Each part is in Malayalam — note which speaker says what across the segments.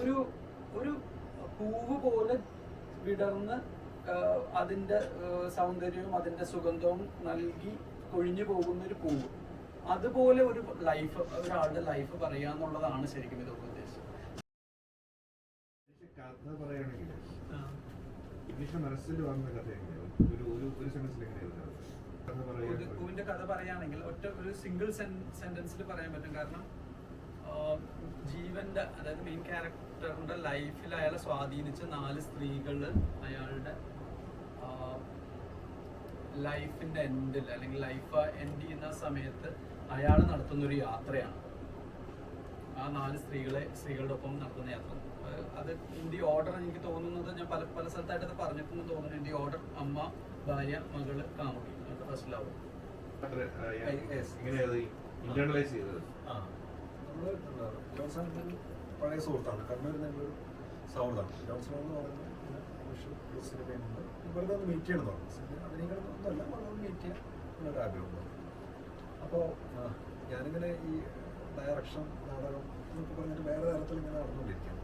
Speaker 1: ഒരു ഒരു പൂവ് പോലെ വിടർന്ന് അതിന്റെ അതിന്റെ സൗന്ദര്യവും അതിന്റെ സുഗന്ധവും നൽകി കൊഴിഞ്ഞു പോകുന്ന ഒരു പൂവ്. അതുപോലെ ഒരു ലൈഫ് ഒരാളുടെ ലൈഫ് പറയുക എന്നുള്ളതാണ് ശരിക്കും ഇതൊക്കെ
Speaker 2: ഇംഗ്ലീഷ് കഥ പറയുകയാണെങ്കിൽ ഇംഗ്ലീഷ് മനസ്സിൽ വന്ന ഒരു ഒരു ഒരു സെന്റൻസിൽ എങ്ങനെയാവും കഥ
Speaker 1: പറയുകയാണെങ്കിൽ ഒറ്റ ഒരു സിംഗിൾ സെന്റൻസിൽ പറയാൻ പറ്റും. കാരണം ജീവന്റെ അതായത് മെയിൻ ക്യാരക്ടറിന്റെ ലൈഫിൽ അയാളെ സ്വാധീനിച്ച നാല് സ്ത്രീകൾ അയാളുടെ ലൈഫിന്റെ എൻഡിൽ അല്ലെങ്കിൽ ലൈഫ് എൻഡ് ചെയ്യുന്ന സമയത്ത് അയാൾ നടത്തുന്ന ഒരു യാത്രയാണ്. ആ നാല് സ്ത്രീകളെ സ്ത്രീകളുടെ ഒപ്പം നടത്തുന്ന യാത്ര. അത് ഇന്ത്യ ഓർഡർ എനിക്ക് തോന്നുന്നത് ഞാൻ പല പല സ്ഥലത്തായിട്ട് അത് പറഞ്ഞിട്ടുണ്ടെന്ന് തോന്നുന്നു. ഇന്ത്യ ഓർഡർ അമ്മ ഭാര്യ മകൾ കാമുകി. ഫസ്റ്റ് ലവ്
Speaker 3: ജോൺസൺ പഴയ സുഹൃത്താണ് കണ്ണൂരിൽ നിന്നൊരു സൗഹൃദമാണ്. ജോൺസൺ എന്ന് പറയുന്നത് സിനിമയുണ്ട്. വെറുതെ ഒന്ന് മീറ്റ് ചെയ്യണം പറഞ്ഞു. സിനിമ അഭിനയിക്കണം ഒന്നുമല്ല ഒന്ന് മീറ്റ് ചെയ്യാൻ എന്നൊരു ആഗ്രഹമുണ്ട് അപ്പോൾ ഞാനിങ്ങനെ ഈ ഡയറക്ഷൻ നാടകം എന്നൊക്കെ പറഞ്ഞിട്ട് വേറെ തരത്തിൽ ഇങ്ങനെ നടന്നുകൊണ്ടിരിക്കുകയാണ്.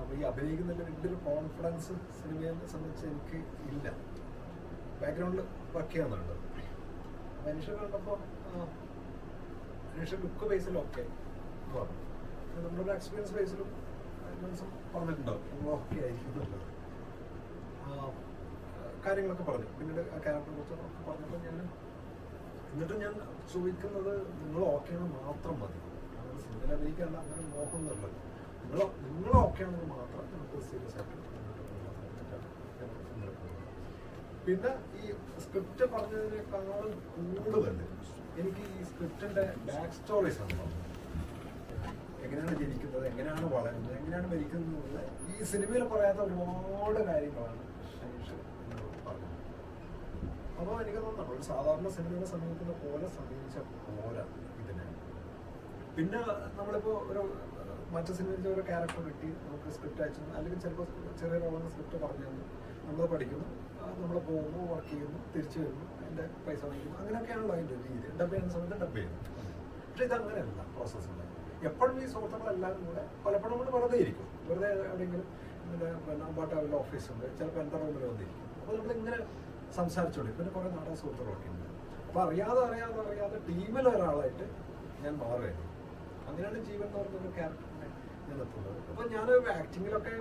Speaker 3: അപ്പോൾ ഈ അഭിനയിക്കുന്നതിൽ വലിയൊരു കോൺഫിഡൻസ് സിനിമയെ സംബന്ധിച്ച് എനിക്ക് ഇല്ല. ബാക്ക്ഗ്രൗണ്ടിൽ വർക്ക് ചെയ്യാന്നുണ്ട് മനുഷ്യർ കണ്ടപ്പോൾ മനുഷ്യ ലുക്ക് ബേസിൽ ഓക്കെ പക്ഷെ നമ്മളൊരു എക്സ്പീരിയൻസ് ബേസിലും മനസ്സും പറഞ്ഞിട്ടുണ്ടാവും നമ്മൾ ഓക്കെ ആയിരിക്കും. നല്ലത് കാര്യങ്ങളൊക്കെ പറഞ്ഞു. പിന്നീട് ആ ക്യാരക്ടറെ കുറിച്ച് ഒക്കെ പറഞ്ഞപ്പോൾ ഞാൻ എന്നിട്ട് ഞാൻ ചോദിക്കുന്നത് നിങ്ങൾ ഓക്കെയാണ് മാത്രം മതി. അങ്ങനെ സിനിമയിൽ അഭിനയിക്കാണ്ട് അങ്ങനെ നോക്കുന്നുള്ളത് നിങ്ങൾ നിങ്ങൾ ഓക്കെ ആണെങ്കിൽ മാത്രം നമുക്ക് സീരിയസ് ആയിട്ട്. പിന്നെ ഈ സ്ക്രിപ്റ്റ് പറഞ്ഞതിനേക്കാളും കൂടുതൽ എനിക്ക് ഈ സ്ക്രിപ്റ്റിന്റെ ബാക്ക് സ്റ്റോറീസ് ആണ്. എങ്ങനെയാണ് ജനിക്കുന്നത് എങ്ങനെയാണ് വളരുന്നത് എങ്ങനെയാണ് മരിക്കുന്നത് ഈ സിനിമയിൽ പറയാത്ത ഒരുപാട് കാര്യങ്ങളാണ് അനീഷ് പറഞ്ഞത്. അപ്പോൾ എനിക്ക് തോന്നുന്നു ഒരു സാധാരണ സിനിമയുടെ സമീപിക്കുന്ന പോലെ സമീപിച്ച പോരാ ഇതിനെ. പിന്നെ നമ്മളിപ്പോൾ ഒരു മറ്റു സിനിമയിൽ ഒരു ക്യാരക്ടർ കിട്ടി നമുക്ക് സ്ക്രിപ്റ്റ് അയച്ചു അല്ലെങ്കിൽ ചിലപ്പോൾ ചെറിയ റോളിന് സ്ക്രിപ്റ്റ് പറഞ്ഞു നമ്മൾ പഠിക്കുന്നു നമ്മൾ പോകുന്നു വർക്ക് ചെയ്യുന്നു തിരിച്ചു വരുന്നു. അതിന്റെ പൈസ വാങ്ങിക്കും അങ്ങനെയൊക്കെയാണല്ലോ അതിന്റെ രീതി. ഡബ് ചെയ്യുന്ന സമയത്ത് ഡബ് ചെയ്യുന്നു പക്ഷേ ഇത് പ്രോസസ്സ് എപ്പോഴും ഈ സുഹൃത്തുക്കളെല്ലാവരും കൂടെ പലപ്പോഴും നമ്മൾ വെറുതെ ഇരിക്കും. വെറുതെ എവിടെയെങ്കിലും പിന്നെ പിന്നെ ഓഫീസുണ്ട്. ചിലപ്പോൾ എന്റെ റൂമിൽ വന്നിരിക്കും. അപ്പോൾ നമ്മളിങ്ങനെ സംസാരിച്ചോളി പിന്നെ കുറേ നാടക സുഹൃത്തുക്കളൊക്കെ ഉണ്ട്. അപ്പോൾ അറിയാതെ അറിയാതെ അറിയാതെ ടീമിൽ ഒരാളായിട്ട് ഞാൻ മാറുകയാണ് അങ്ങനെയാണ് ജീവൻ എന്ന് പറഞ്ഞൊരു ക്യാരക്ടറിനെ ഞാൻ എത്തുന്നത് അപ്പോൾ ഞാൻ ആക്ടിങ്ങിലൊക്കെ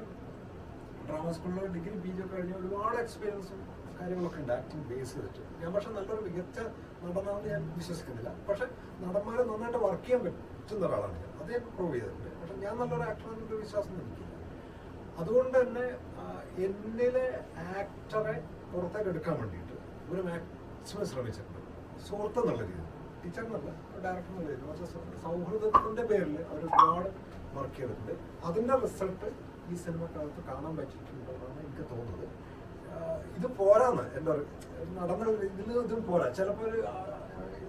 Speaker 3: ഡ്രാമ സ്കൂളിൽ ഡിഗ്രി പി ജി ഒക്കെ കഴിഞ്ഞ ഒരുപാട് എക്സ്പീരിയൻസും കാര്യങ്ങളൊക്കെ ഉണ്ട് ആക്ടിങ് ബേസ് ചെയ്തിട്ട്. ഞാൻ പക്ഷെ നല്ലൊരു മികച്ച നടനാണെന്ന് ഞാൻ വിശ്വസിക്കുന്നില്ല. പക്ഷെ നടന്മാരെ നന്നായിട്ട് വർക്ക് ചെയ്യാൻ പറ്റുന്ന ഒരാളാണ് ഞാൻ. അത് പ്രൂവ് ചെയ്തിട്ടുണ്ട്. പക്ഷെ ഞാൻ നല്ലൊരു ആക്ടറാണെന്നൊരു വിശ്വാസം എനിക്കില്ല. അതുകൊണ്ട് തന്നെ എന്നിലെ ആക്ടറെ പുറത്തേക്ക് എടുക്കാൻ വേണ്ടിയിട്ട് ഒരു മാക്സിമം ശ്രമിച്ചിട്ടുണ്ട്. സുഹൃത്ത് എന്നുള്ള രീതിയിൽ. ടീച്ചർ എന്നല്ല ഡയറക്ടർ എന്നുള്ള രീതിയിൽ. പക്ഷേ സൗഹൃദത്തിന്റെ പേരിൽ അവർ ഒരുപാട് വർക്ക് ചെയ്തിട്ടുണ്ട്. അതിന്റെ റിസൾട്ട് ഈ സിനിമക്കകത്ത് കാണാൻ പറ്റിയിട്ടുണ്ടെന്നാണ് എനിക്ക് തോന്നുന്നത്. ഇത് പോരാന്ന് എന്താ നടന്ന ഇതിൽ ഇതും പോരാ. ചിലപ്പോൾ ഒരു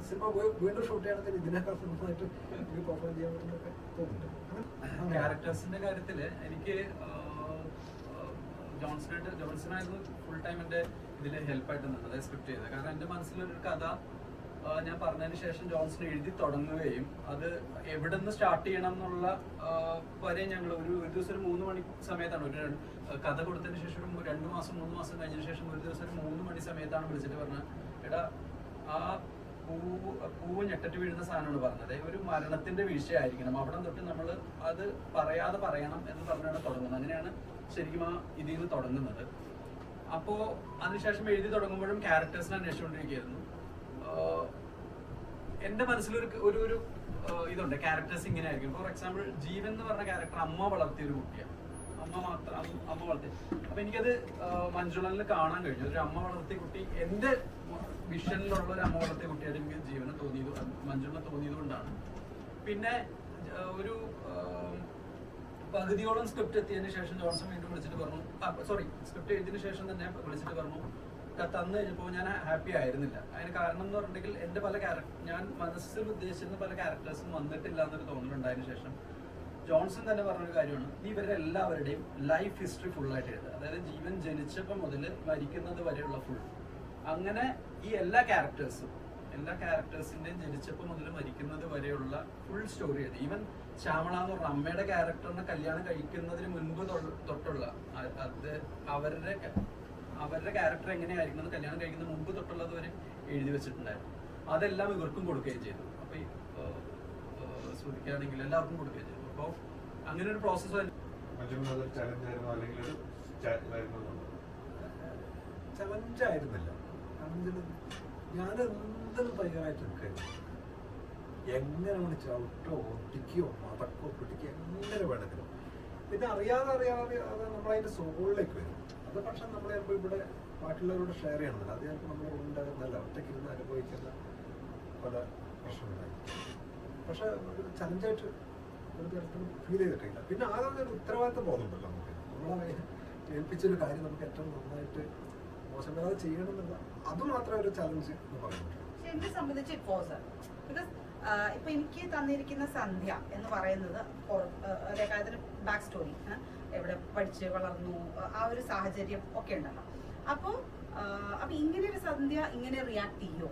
Speaker 3: സിനിമ വീണ്ടും ഷൂട്ട് ചെയ്യണമെങ്കിൽ ഇതിനേക്കാൾ നന്നായിട്ട് എനിക്ക് പെർഫോം ചെയ്യാൻ പറ്റുന്നൊക്കെ തോന്നുന്നുണ്ട്.
Speaker 1: ക്യാരക്ടേഴ്സിന്റെ കാര്യത്തിൽ എനിക്ക് ജോൺസണായിട്ട് ജോൺസൺ ആയിരുന്നു ഫുൾ ടൈം എന്റെ ഇതിൽ ഹെൽപ്പായിട്ട് നിന്നത് സ്ക്രിപ്റ്റ് ചെയ്തത്. കാരണം എന്റെ മനസ്സിലൊരു കഥ ഞാൻ പറഞ്ഞതിന് ശേഷം ജോൺസൺ എഴുതി തുടങ്ങുകയും അത് എവിടെ നിന്ന് സ്റ്റാർട്ട് ചെയ്യണം എന്നുള്ള വരെ ഞങ്ങൾ ഒരു ഒരു ദിവസം ഒരു മൂന്ന് മണി സമയത്താണ് ഒരു കഥ കൊടുത്തതിന് ശേഷം ഒരു രണ്ട് മാസം മൂന്ന് മാസം കഴിഞ്ഞതിന് ശേഷം ഒരു ദിവസം ഒരു മൂന്ന് മണി സമയത്താണ് വിളിച്ചിട്ട് പറഞ്ഞത്. എടാ ആ പൂവ് പൂവ് ഞെട്ടറ്റ് വീഴുന്ന സാധനമാണ് പറഞ്ഞത്. ഒരു മരണത്തിന്റെ വീഴ്ചയായിരിക്കണം. അവിടെ തൊട്ട് നമ്മൾ അത് പറയാതെ പറയണം എന്ന് പറഞ്ഞാണ് തുടങ്ങുന്നത്. അങ്ങനെയാണ് ശരിക്കും ആ ഇതിൽ നിന്ന് തുടങ്ങുന്നത്. അപ്പോ അതിനുശേഷം എഴുതി തുടങ്ങുമ്പോഴും ക്യാരക്ടേഴ്സിനെ അന്വേഷിച്ചുകൊണ്ടിരിക്കുകയായിരുന്നു. എന്റെ മനസ്സിലൊരു ഒരു ഒരു ഇതുണ്ട്. ക്യാരക്ടേഴ്സ് ഇങ്ങനെ ആയിരിക്കും ഫോർ എക്സാമ്പിൾ ജീവൻ എന്ന് പറഞ്ഞ ക്യാരക്ടർ അമ്മ വളർത്തിയ ഒരു കുട്ടിയാണ് അമ്മ മാത്രം അമ്മ- വളർത്തി അപ്പൊ എനിക്കത് മഞ്ജുളനിൽ കാണാൻ കഴിഞ്ഞു. ഒരു അമ്മ വളർത്തിയ കുട്ടി എന്റെ വിഷനിലുള്ള ഒരു അമ്മ വളർത്തിയ കുട്ടിയായിട്ട് എനിക്ക് ജീവനെ തോന്നിയത് മഞ്ജുളിനെ തോന്നിയത് കൊണ്ടാണ്. പിന്നെ ഒരു പകുതിയോളം സ്ക്രിപ്റ്റ് എത്തിയതിനു ശേഷം ജോൺസൺ വീണ്ടും വിളിച്ചിട്ട് പറഞ്ഞു സോറി സ്ക്രിപ്റ്റ് എഴുതിയതിനു ശേഷം തന്നെ വിളിച്ചിട്ട് പറഞ്ഞു "ക- തന്നു കഴിഞ്ഞപ്പോൾ ഞാൻ ഹാപ്പി ആയിരുന്നില്ല. അതിന് കാരണം എന്ന് പറഞ്ഞിട്ടുണ്ടെങ്കിൽ എന്റെ പല ക്യാരക്ടർ ഞാൻ മനസ്സിൽ ഉദ്ദേശിച്ചിരുന്ന പല ക്യാരക്ടേഴ്സും വന്നിട്ടില്ല എന്നൊരു തോന്നലുണ്ടായതിനു ശേഷം. ജോൺസൺ തന്നെ പറഞ്ഞൊരു കാര്യമാണ് നീ ഇവരുടെ എല്ലാവരുടെയും ലൈഫ് ഹിസ്റ്ററി ഫുള്ളായിട്ട് എഴുതുക. അതായത് ജീവൻ ജനിച്ചപ്പോൾ മുതൽ മരിക്കുന്നത് വരെയുള്ള ഫുൾ അങ്ങനെ ഈ എല്ലാ ക്യാരക്ടേഴ്സും എല്ലാ ക്യാരക്ടേഴ്സിന്റെയും ജനിച്ചപ്പോൾ മുതൽ മരിക്കുന്നത് വരെയുള്ള ഫുൾ സ്റ്റോറി എഴുതി ഈവൻ ശ്യാമള എന്ന് പറഞ്ഞ അമ്മയുടെ ക്യാരക്ടറിനെ കല്യാണം കഴിക്കുന്നതിന് മുൻപ് തൊട്ടുള്ള അത് അവരുടെ അവരുടെ ക്യാരക്ടർ എങ്ങനെയായിരിക്കണം എന്ന് കല്യാണം കഴിക്കുന്ന മുമ്പ് തൊട്ടുള്ളത് വരെ എഴുതി വെച്ചിട്ടുണ്ടായിരുന്നു. അതെല്ലാം ഇവർക്കും കൊടുക്കുകയും ചെയ്തു. അപ്പൊ ഏഹ്, എല്ലാവർക്കും കൊടുക്കുകയും ചെയ്തു. അപ്പോൾ അങ്ങനെ ഒരു പ്രോസസ്സ്
Speaker 2: ചലഞ്ച് ആയിരുന്നോ? അല്ലെങ്കിൽ ഒരു ചാറ്റിലായിരുന്നോ
Speaker 3: ചലഞ്ച് ആയിരുന്നില്ല. ഞാൻ എന്തെങ്കിലും തയ്യാറായിട്ട് നിൽക്കായിരുന്നു എങ്ങനെ ചവിട്ടോ ഒട്ടിക്കോ മതക്കോ പിടിക്കോ എങ്ങനെ വേണമെങ്കിലും. പിന്നെ അറിയാതെ അറിയാതെ അത് നമ്മളതിന്റെ സോളിലേക്ക് വരും. അത് പക്ഷെ നമ്മൾ ചിലപ്പോൾ ഇവിടെ ബാക്കിയുള്ളവരോട് ഷെയർ ചെയ്യണമെന്നില്ല അത് ചിലപ്പോൾ നമ്മൾ ഉണ്ടാകുന്നല്ല ഒറ്റയ്ക്ക് ഇരുന്ന് അനുഭവിക്കുന്ന പല പ്രശ്നങ്ങളായി പക്ഷെ ഒരു ചലഞ്ചായിട്ട് ഒരു തരത്തിലും ഫീൽ ചെയ്തിട്ടില്ല. പിന്നെ ആകെ ഒരു ഉത്തരവാദിത്തം ബോധമുണ്ടല്ലോ നമുക്ക്. നമ്മളെ ഏൽപ്പിച്ചൊരു കാര്യം നമുക്ക് ഏറ്റവും നന്നായിട്ട് മോശം വരാതെ അത് മാത്രമേ ഒരു ചലഞ്ച് എന്ന് പറയുന്നുള്ളൂ.
Speaker 4: പക്ഷെ എന്നെ സംബന്ധിച്ച് ഇറ്റ് വാസ് ബിക്കോസ് ഇപ്പൊ എനിക്ക് തന്നിരിക്കുന്ന സന്ധ്യ എന്ന് പറയുന്നത് അതിന് ബാക്ക് സ്റ്റോറി എവിടെ പഠിച്ച് വളർന്നു ആ, ഒരു സാഹചര്യം ഒക്കെ ഉണ്ടല്ലോ. അപ്പോൾ അപ്പൊ ഇങ്ങനെ ഒരു സന്ധ്യ ഇങ്ങനെ റിയാക്ട് ചെയ്യോ?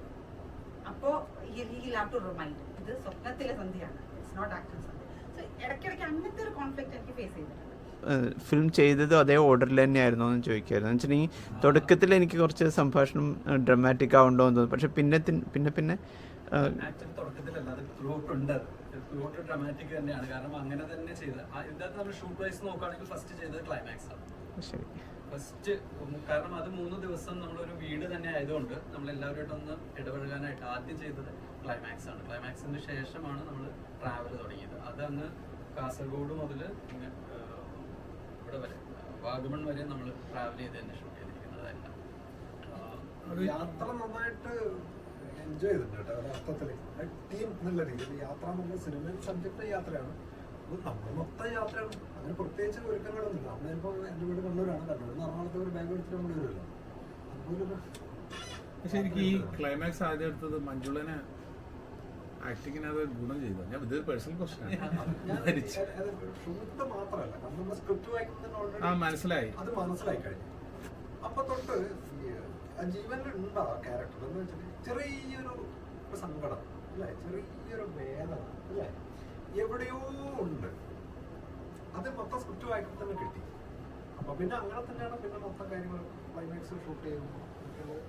Speaker 4: അപ്പോൾ ഹാവ് ടു റിമൈൻഡ് ഇത് സ്വപ്നത്തിലെ സന്ധ്യയാണ്. It's not actual Sandhya. So ഇടയ്ക്കിടയ്ക്ക് അങ്ങനത്തെ ഒരു കോൺഫ്ലിക്റ്റ് എനിക്ക് ഫേസ് ചെയ്തിട്ടുണ്ട്.
Speaker 5: ഫിലിം ചെയ്തത് അതേ ഓർഡറിൽ തന്നെയായിരുന്നു എന്ന് ചോദിക്കുമായിരുന്നു വെച്ചിട്ടുണ്ടെങ്കിൽ തുടക്കത്തിൽ എനിക്ക് കുറച്ച് സംഭാഷണം ഡ്രമാറ്റിക് ആവുണ്ടോ എന്ന് തോന്നുന്നു. പക്ഷെ പിന്നെ പിന്നെ പിന്നെ
Speaker 1: തുടക്കത്തിലല്ല അത് ത്രൂ ഉണ്ട്. ത്രൂ ഡ്രാമാറ്റിക് തന്നെയാണ്. കാരണം അങ്ങനെ തന്നെ ചെയ്ത് ഇതിനകത്ത് നമ്മൾ ഷൂട്ട് വൈസ് നോക്കുകയാണെങ്കിൽ ഫസ്റ്റ് ചെയ്തത് ക്ലൈമാക്സ് ആണ്.
Speaker 5: ശരി.
Speaker 1: ഫസ്റ്റ് കാരണം അത് മൂന്ന് ദിവസം നമ്മളൊരു വീട് തന്നെ ആയതുകൊണ്ട് നമ്മൾ എല്ലാവരുമായിട്ട് ഒന്ന് ഇടപഴകാനായിട്ട് ആദ്യം ചെയ്തത് ക്ലൈമാക്സ് ആണ്. ക്ലൈമാക്സിന് ശേഷമാണ് നമ്മൾ ട്രാവൽ തുടങ്ങിയത്. അത് അങ്ങ് കാസർഗോഡ് മുതൽ ഇവിടെ വരെ വാഗമൺ വരെ നമ്മൾ ട്രാവൽ ചെയ്ത് തന്നെ ഷൂട്ട് ചെയ്തിരിക്കുന്നതല്ല
Speaker 3: യാത്ര നന്നായിട്ട് എൻജോയ് ചെയ്തിട്ടുണ്ട് കേട്ടോ ഒരു അർത്ഥത്തിൽ. ടീം എന്നുള്ള രീതിയിൽ യാത്ര എന്നുള്ള സിനിമയിൽ സബ്ജക്റ്റ് യാത്രയാണ്. നമ്മൾ മൊത്തം യാത്രയാണ്. അങ്ങനെ പ്രത്യേകിച്ച് ഒരുക്കങ്ങളൊന്നും ഇല്ല നമ്മളിപ്പോ എന്റെ വീട് കണ്ണൂരാണ്. കണ്ണൂർ എറണാകുളത്ത് ഒരു ബാഗ് എടുത്തിട്ട് നമ്മൾ വരുമല്ലോ. അതുപോലെ
Speaker 6: പക്ഷെ എനിക്ക് ഈ ക്ലൈമാക്സ് ആദ്യം എടുത്തത് മഞ്ജുളനെ ആക്ടിങ്ങിന് അത് ഗുണം ചെയ്തു. ഞാൻ ഇതൊരു പേഴ്സണൽ ക്വസ്റ്റൻ
Speaker 3: ആണ്.
Speaker 6: ആ മനസ്സിലായി.
Speaker 3: അത് മനസ്സിലായി കഴിഞ്ഞു. അപ്പൊ തൊട്ട് ഈ ആ ക്യാരക്ടർ എന്ന് വെച്ചാൽ ചെറിയൊരു സങ്കടം അല്ലേ? ചെറിയൊരു വേദന അല്ലേ? എവിടെയോ ഉണ്ട്. അത് മൊത്തം സ്ക്രിപ്റ്റുമായിട്ട് തന്നെ കിട്ടി. അപ്പൊ പിന്നെ അങ്ങനെ തന്നെയാണ് പിന്നെ മൊത്തം കാര്യങ്ങൾ ക്ലൈമാക്സ് ഷൂട്ട് ചെയ്യുന്നത്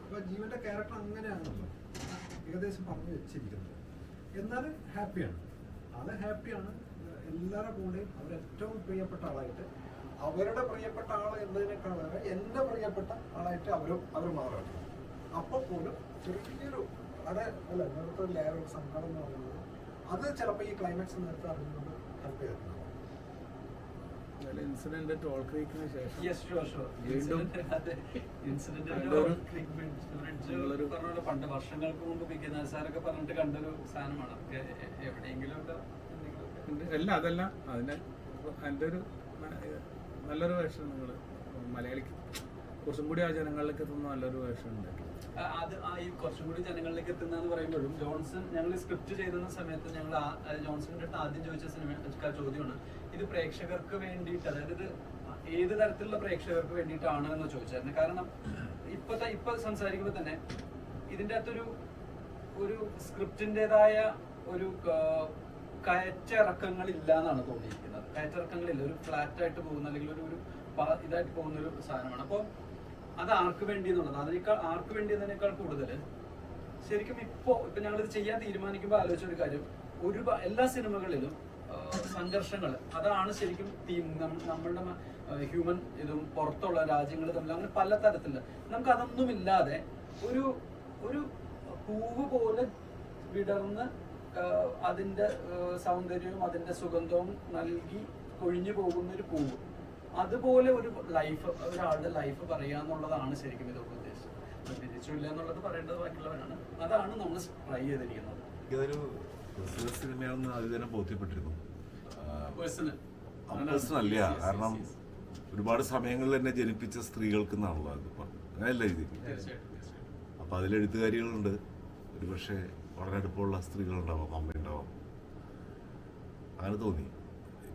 Speaker 3: അപ്പൊ ജീവന്റെ ക്യാരക്ടർ അങ്ങനെയാണല്ലോ. ഏകദേശം പറഞ്ഞു വെച്ചിരിക്കുന്നത്. എന്നാലും ഹാപ്പിയാണ് അത് ഹാപ്പിയാണ് എല്ലാവരുടെ കൂടെയും അവരേറ്റവും പ്രിയപ്പെട്ട ആളായിട്ട് അവരുടെ പ്രിയപ്പെട്ട ആൾ എന്നതിനേക്കാളേറെ എന്റെ പ്രിയപ്പെട്ട ആളായിട്ട് അവരും അവർ മാറുകയാണ് അപ്പോൾ പോലും ചെറിയൊരു അവിടെ അല്ല നേരത്തെ ലെയർ ഒരു സങ്കടം എന്ന് പറയുന്നത് അത് ചിലപ്പോൾ ഈ ക്ലൈമാക്സ് നേരത്തെ അറിഞ്ഞുകൊണ്ട് ഹെൽപ്പ്
Speaker 6: ഇൻസിഡന്റ് ടോൾ ക്രീക്കിന് ശേഷം. വീണ്ടും
Speaker 1: പറഞ്ഞ പണ്ട് വർഷങ്ങൾക്ക് മുമ്പ് കെ സാറൊക്കെ പറഞ്ഞിട്ട് കണ്ടൊരു സാധനമാണ്. എവിടെയെങ്കിലും ഒക്കെ
Speaker 6: അല്ല അതല്ല. അതിന്റെ അതിന്റെ ഒരു നല്ലൊരു വേഷം നിങ്ങൾ മലയാളിക്ക് കുറച്ചും കൂടി ആ ജനങ്ങളിലേക്ക് എത്തുന്ന നല്ലൊരു വേഷം ഉണ്ടാക്കി
Speaker 1: അത് ആ ഈ കുറച്ചും കൂടി ജനങ്ങളിലേക്ക് എത്തുന്നതെന്ന് പറയുമ്പോഴും ജോൺസൺ ഞങ്ങൾ സ്ക്രിപ്റ്റ് ചെയ്തുന്ന സമയത്ത് ഞങ്ങൾ ജോൺസണിന്റെ അടുത്ത് ആദ്യം ചോദിച്ച സിനിമ ചോദ്യമാണ് ഇത് പ്രേക്ഷകർക്ക് വേണ്ടിയിട്ട് അതായത് ഇത് ഏത് തരത്തിലുള്ള പ്രേക്ഷകർക്ക് വേണ്ടിയിട്ടാണ് എന്ന് ചോദിച്ചായിരുന്നു. കാരണം ഇപ്പത്തെ ഇപ്പൊ സംസാരിക്കുമ്പോൾ തന്നെ ഇതിന്റെ അകത്തൊരു ഒരു സ്ക്രിപ്റ്റിന്റെതായ ഒരു കയറ്റിറക്കങ്ങൾ ഇല്ല എന്നാണ് തോന്നിയിരിക്കുന്നത്. കയറ്റിറക്കങ്ങളില്ല ഒരു ഫ്ലാറ്റ് ആയിട്ട് പോകുന്ന അല്ലെങ്കിൽ ഒരു ഒരു ഇതായിട്ട് പോകുന്ന ഒരു സാധനമാണ്. അപ്പോൾ അത് ആർക്ക് വേണ്ടി എന്നുള്ളത് അതിനേക്കാൾ ആർക്ക് വേണ്ടി എന്നതിനേക്കാൾ കൂടുതൽ ശരിക്കും ഇപ്പോ ഇപ്പൊ ഞങ്ങളിത് ചെയ്യാൻ തീരുമാനിക്കുമ്പോൾ ആലോചിച്ച ഒരു കാര്യം. ഒരു എല്ലാ സിനിമകളിലും സംഘർഷങ്ങൾ അതാണ് ശരിക്കും തീം. നമ്മളുടെ ഹ്യൂമൻ ഇതും പുറത്തുള്ള രാജ്യങ്ങൾ തമ്മിൽ അങ്ങനെ പല തരത്തിലുള്ള നമുക്ക് അതൊന്നുമില്ലാതെ ഒരു ഒരു പൂവ് പോലെ വിടർന്ന് ആ, അതിന്റെ സൗന്ദര്യവും അതിന്റെ സുഗന്ധവും നൽകി കൊഴിഞ്ഞു പോകുന്ന ഒരു പൂവ്. അതുപോലെ ഒരു ലൈഫ് ഒരാളുടെ ലൈഫ് പറയുക എന്നുള്ളതാണ് ശരിക്കും ഇതൊക്കെ ഉദ്ദേശിച്ചത്. തിരിച്ചില്ല എന്നുള്ളത് പറയേണ്ടത് ബാക്കിയുള്ളവരാണ്. അതാണ് നമ്മൾ ട്രൈ ചെയ്തിരിക്കുന്നത്.
Speaker 7: ഇതൊരു ബിസിനസ് സിനിമയാണെന്ന് ആദ്യം തന്നെ ബോധ്യപ്പെട്ടിരുന്നു. പേഴ്സൺ അല്ല കാരണം ഒരുപാട് സമയങ്ങളിൽ എന്നെ ജനിപ്പിച്ച സ്ത്രീകൾക്ക് എന്നാണല്ലോ അതിപ്പോ. അങ്ങനെയല്ല
Speaker 1: തീർച്ചയായിട്ടും
Speaker 7: അപ്പൊ അതിലെഴുത്തുകാരികളുണ്ട്. ഒരുപക്ഷെ വളരെ അടുപ്പമുള്ള സ്ത്രീകളുണ്ടാവാം അമ്മയുണ്ടാവാം. അങ്ങനെ തോന്നി.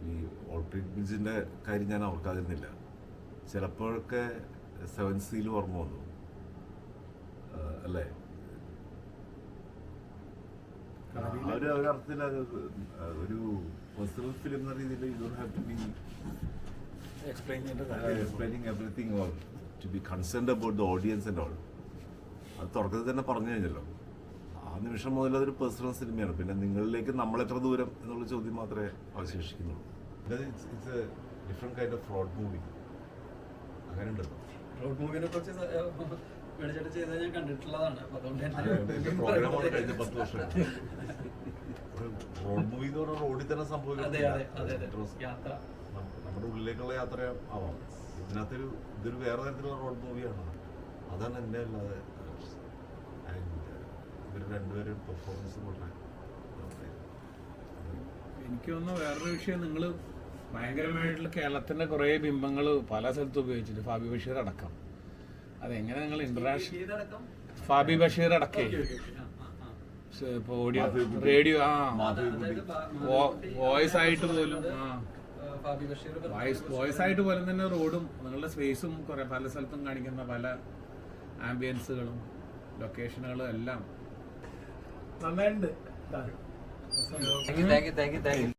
Speaker 7: ഈ ഓൾട്രിക് ബ്രിഡ്ജിന്റെ കാര്യം ഞാൻ ഓർക്കാതിരുന്നില്ല. ചിലപ്പോഴൊക്കെ സെവൻ സീൽ ഓർമ്മ വന്നു. അല്ലേ? ഒരു ഒരു അർത്ഥത്തിൽ അത് ഒരു പേഴ്സണൽ ഫിലിം എന്ന രീതിയിൽ you don't have to be explaining everything all to be concerned about the audience and all അത് തുടക്കത്തിൽ തന്നെ പറഞ്ഞു കഴിഞ്ഞല്ലോ. നിമിഷം മുതൽ അതൊരു പേഴ്സണൽ സിനിമയാണ് പിന്നെ നിങ്ങളിലേക്ക് നമ്മൾ എത്ര ദൂരം എന്നുള്ള ചോദ്യം മാത്രമേ അവശേഷിക്കുന്നുള്ളൂ. It's a different kind of fraud movie അങ്ങനെ ഉണ്ട്
Speaker 1: റോഡ് മൂവിനെ കുറിച്ച് മേടിച്ചിട്ട് ചെയ്തത് ഞാൻ കണ്ടിട്ടുള്ളതാണ്. അപ്പൊ അതുകൊണ്ട്
Speaker 7: റോഡ് മൂവി എന്ന് പറഞ്ഞാൽ റോഡിൽ തന്നെ സംഭവിക്കുന്നത് നമ്മുടെ ഉള്ളിലേക്കുള്ള യാത്ര ആവാം ഇതിനകത്തൊരു ഇതൊരു വേറെ തരത്തിലുള്ള റോഡ് മൂവിയാണ് അതാണ് എന്നെ അല്ലാതെ ഇവർ രണ്ടുപേരും പെർഫോമൻസ് വളരെ
Speaker 6: എനിക്ക് തോന്നുന്നു വേറൊരു വിഷയം. നിങ്ങൾ ഭയങ്കരമായിട്ടുള്ള കേരളത്തിന്റെ കുറേ ബിംബങ്ങൾ പല സ്ഥലത്തും ഉപയോഗിച്ചിട്ട് ഫാബി ബഷീർ അടക്കം. അതെങ്ങനെ നിങ്ങൾ ഇന്റർനാഷണൽ ഫാബി ബഷീർ അടക്കേ. ഇപ്പോൾ ഓഡിയോ റേഡിയോ ആ. വോയിസ് ആയിട്ട് പോലും, ആ. വോയിസ് വോയിസ് ആയിട്ട് പോലും തന്നെ റോഡും നിങ്ങളുടെ സ്പേസും കുറെ പല സ്ഥലത്തും കാണിക്കുന്ന പല ആംബിയൻസുകളും ലൊക്കേഷനുകളും എല്ലാം നന്നായിട്ടുണ്ട്.
Speaker 8: Thank you thank you thank you